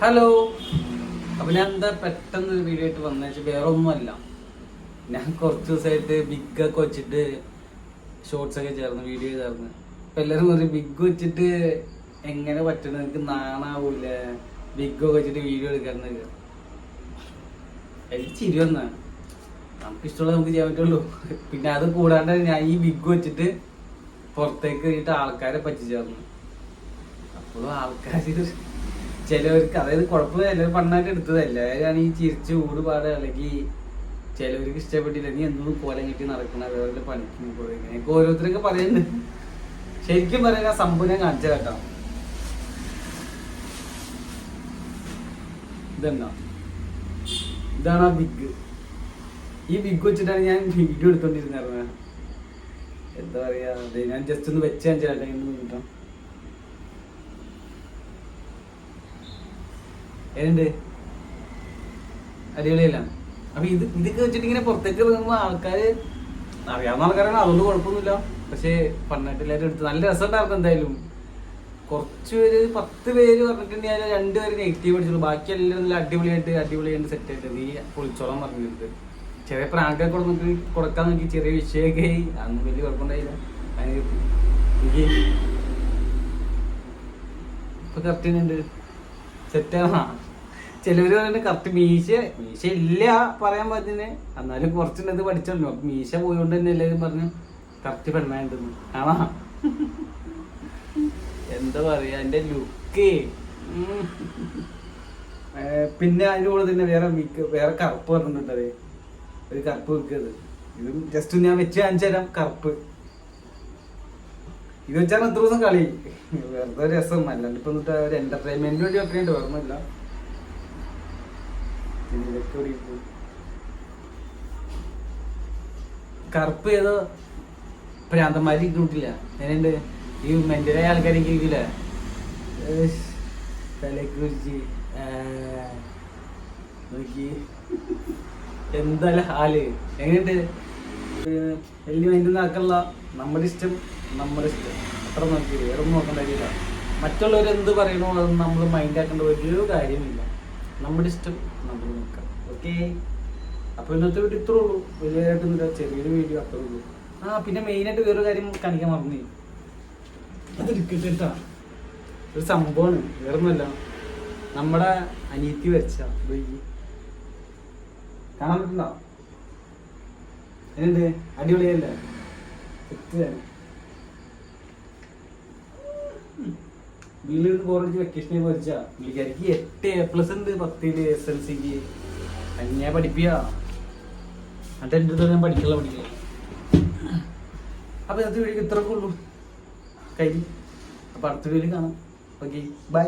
Hello അപ്പൊ ഞാൻ എന്താ പെട്ടെന്ന് വീഡിയോ ആയിട്ട് വന്ന. വേറെ ഒന്നുമല്ല ഞാൻ കുറച്ച് ദിവസമായിട്ട് ബിഗ് ഒക്കെ വെച്ചിട്ട് ഷോർട്സ് ഒക്കെ ചേർന്ന് വീഡിയോ ചേർന്ന്. അപ്പൊ എല്ലാരും പറയും ബിഗ് വെച്ചിട്ട് എങ്ങനെ പറ്റണം എനിക്ക് നാണാവൂല ബിഗ് ഒക്കെ വെച്ചിട്ട് വീഡിയോ എടുക്കാന്നൊക്കെ എനിക്ക് ചിരി വന്ന നമുക്ക് ഇഷ്ടമുള്ള നമുക്ക് ചെയ്യാൻ പറ്റുള്ളൂ. പിന്നെ അത് കൂടാണ്ട് ഞാൻ ഈ ബിഗ് വെച്ചിട്ട് പുറത്തേക്ക് കഴിഞ്ഞിട്ട് ആൾക്കാരെ പറ്റിച്ചേർന്നു. അപ്പോഴും ആൾക്കാർ ചിലവർക്ക് അതായത് കുഴപ്പമില്ല എല്ലാവരും പണ്ണായിട്ട് എടുത്തതല്ല ഈ ചിരിച്ച് ഊടുപാട് അല്ലെങ്കിൽ ചിലവർക്ക് ഇഷ്ടപ്പെട്ടില്ല. നീ എന്നും കോലം കിട്ടി നടക്കണം അതേപോലെ പണിക്ക് പോയി. ഇങ്ങനെയൊക്കെ ഓരോരുത്തരൊക്കെ പറയുന്നുണ്ട് ശരിക്കും പറയുന്ന ഞാൻ കാണിച്ചു കേട്ടോ. ഇതെന്താ? ഇതാണ് ആ ബിഗ് ഈ ബിഗ് വെച്ചിട്ടാണ് ഞാൻ വീഡിയോ എടുത്തോണ്ടിരുന്നത്. എന്താ പറയാ ഞാൻ ജസ്റ്റ് ഒന്ന് വെച്ച് കാണിച്ചു കേട്ടോ ഇന്ന് ഏതുണ്ട്? അടിപൊളിയല്ല? അപ്പൊ ഇത് ഇതൊക്കെ വെച്ചിട്ട് ഇങ്ങനെ പുറത്തേക്ക് ഇറങ്ങുമ്പോ ആൾക്കാര് അറിയാവുന്ന ആൾക്കാരാണ് അതുകൊണ്ട് കുഴപ്പമൊന്നുമില്ല. പക്ഷേ പറഞ്ഞിട്ടില്ലാരും എടുത്ത് നല്ല രസമുണ്ടായിരുന്നു എന്തായാലും. കുറച്ച് പേര് പത്ത് പേര് പറഞ്ഞിട്ടുണ്ടെങ്കിൽ അതിൽ രണ്ടുപേര് നെഗറ്റീവ് അടിച്ചുള്ളൂ ബാക്കി എല്ലാം നല്ല അടിപൊളിയായിട്ട് അടിപൊളിയായിട്ട് സെറ്റ് ആയിട്ട് നീ പൊളിച്ചോളാൻ പറഞ്ഞിട്ടുണ്ട്. ചെറിയ പ്രാങ്കൊക്കെ കൊടുത്തിട്ട് കൊടുക്കാൻ നോക്കി ചെറിയ വിഷയമൊക്കെ ആയി. അന്ന് വലിയ കുഴപ്പമുണ്ടായില്ല. അതിന് ഇപ്പൊ കറക്റ്റ് ഉണ്ട് സെറ്റാണ് ചിലവര് പറയുന്നത് കറക്റ്റ് മീശ മീശ ഇല്ല പറയാൻ പറ്റുന്നേ എന്നാലും കുറച്ചുണ്ടത് പഠിച്ചല്ലോ മീശ പോയോണ്ട് തന്നെ എല്ലാവരും പറഞ്ഞു കറക്റ്റ് പെണ്ണായിണ്ടെന്ന്. ആണോ? എന്താ പറയാ എന്റെ ലുക്ക് പിന്നെ അതിന്റെ കൂടെ തന്നെ വേറെ മിക്ക വേറെ കറുപ്പ് പറഞ്ഞിട്ടുണ്ട് അതെ. ഒരു കറുപ്പ് വെക്കത് ഇതും ജസ്റ്റ് ഞാൻ വെച്ച് കാണിച്ചു തരാം കറുപ്പ്. ഇത് വെച്ചാണ് ഇത്ര ദിവസം കളി. വെറുതെ രസം. അല്ലാണ്ട് ഇപ്പൊ എന്നിട്ട് ഒരു എന്റർടൈൻമെന്റിന് വേണ്ടി ഒരു ഇത്. കറുപ്പ് ഏതോ പ്രാന്തന്മാര് കിട്ടില്ല എങ്ങനെയുണ്ട്? ഈ മെന്റലായ ആൾക്കാരെ ഇരിക്കില്ല തലക്ക് കുറിച്ച് നോക്കി. എന്തായാലും ഹാൽ? എങ്ങനെയുണ്ട്? വലിയ മൈൻഡ് ആക്കല്ല നമ്മുടെ ഇഷ്ടം നമ്മുടെ ഇഷ്ടം അത്ര നോക്കി വേറെ ഒന്നും നോക്കേണ്ട കാര്യമില്ല മറ്റുള്ളവർ എന്ത് പറയണോ അത് നമ്മൾ മൈൻഡ് ആക്കേണ്ട ഒരു കാര്യമില്ല. നമ്മുടെ ഇഷ്ടം നമ്മൾ നോക്കാം ഓക്കെ അപ്പൊ ഇന്നത്തെ വീട്ടിൽ ഇത്രേ ഉള്ളൂ. വലിയതായിട്ടൊന്നുമില്ല ചെറിയൊരു വീഡിയോ അത്രേ ഉള്ളൂ. ആ പിന്നെ മെയിനായിട്ട് വേറൊരു കാര്യം കാണിക്കാൻ മറന്നു അത് എടുക്കട്ടെ ഒരു സംഭവമാണ്. വേറൊന്നുമല്ല. നമ്മുടെ അനിയത്തി വരച്ച കാണാൻ പറ്റുന്നോ എന്നുണ്ട് അടിപൊളിയല്ലേ? സെറ്റാണ് വീട്ടിൽ നിന്ന് ബോറടിച്ച് വെക്കേഷനെ പഠിച്ച. പുള്ളിക്കാരിക്ക് എട്ട് എ പ്ലസ് ഉണ്ട് പത്തിൽ എസ് എൽ സിക്ക് അങ്ങനെ എന്റെ അടുത്ത് ഞാൻ പഠിക്കല പഠിക്കല അപ്പൊ അത് വീഡിയോ ഇത്രയൊക്കെ കഴിഞ്ഞു. അപ്പൊ അടുത്ത വീഡിയോ കാണാം. Okay bye